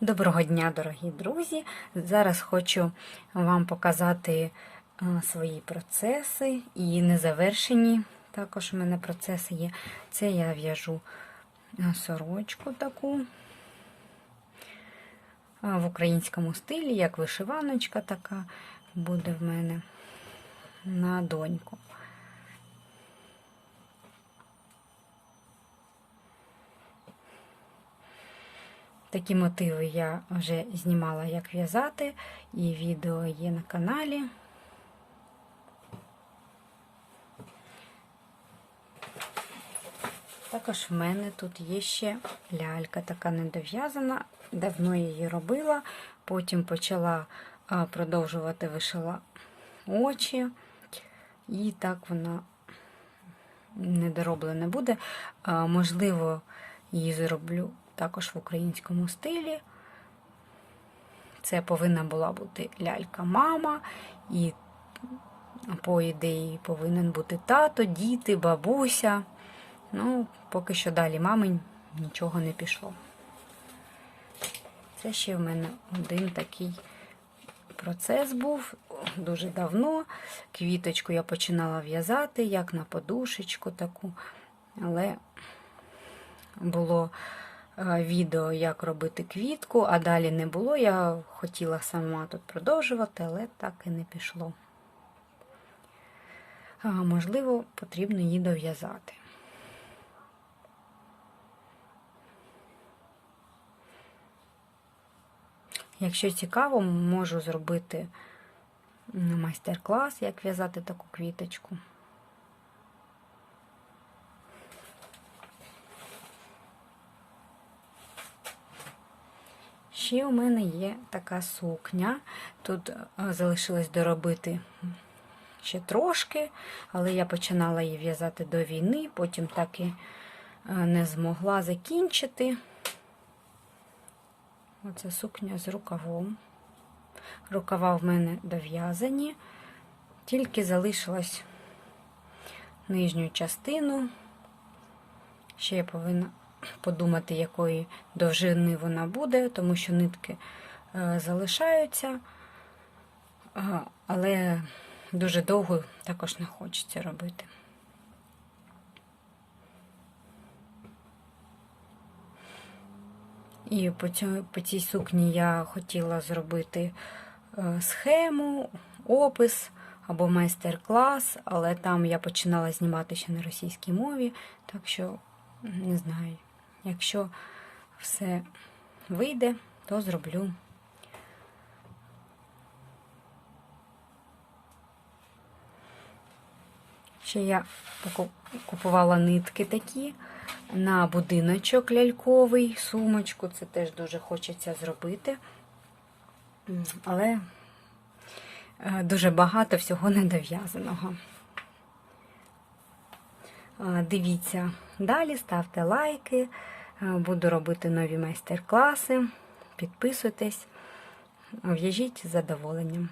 Доброго дня, дорогі друзі! Зараз хочу вам показати е, свої процеси і незавершені. Також у мене процеси є. Це я в'яжу е, сорочку таку е, в українському стилі, як вишиваночка така буде в мене на доньку. Такі мотиви я вже знімала, як в'язати, і відео є на каналі. Також в мене тут є ще лялька, така недов'язана. Давно її робила, потім почала продовжувати вишила очі, і так вона недороблена буде. Можливо, її зроблю також в українському стилі. Це повинна була бути лялька-мама, і по ідеї повинен бути тато, діти, бабуся. Ну, поки що далі мами нічого не пішло. Це ще в мене один такий процес був дуже давно. Квіточку я починала в'язати, як на подушечку таку, але було відео, як робити квітку, а далі не було. Я хотіла сама тут продовжувати, але так і не пішло. Можливо, потрібно її дов'язати. Якщо цікаво, можу зробити майстер-клас, як в'язати таку квіточку. Ще у мене є така сукня. Тут е, залишилось доробити ще трошки, але я починала її в'язати до війни, потім так і е, не змогла закінчити. Оце сукня з рукавом. Рукава в мене дов'язані, тільки залишилась нижню частину. Ще я повинна подумати, якої довжини вона буде, тому що нитки е, залишаються, але дуже довго також не хочеться робити. І по, цій, по цій сукні я хотіла зробити е, схему, опис або майстер-клас, але там я починала знімати ще на російській мові, так що не знаю. Якщо все вийде, то зроблю. Ще я купувала нитки такі на будиночок ляльковий, сумочку. Це теж дуже хочеться зробити. Але е, дуже багато всього недов'язаного. Дивіться далі, ставте лайки, буду робити нові майстер-класи. Підписуйтесь, в'яжіть з задоволенням.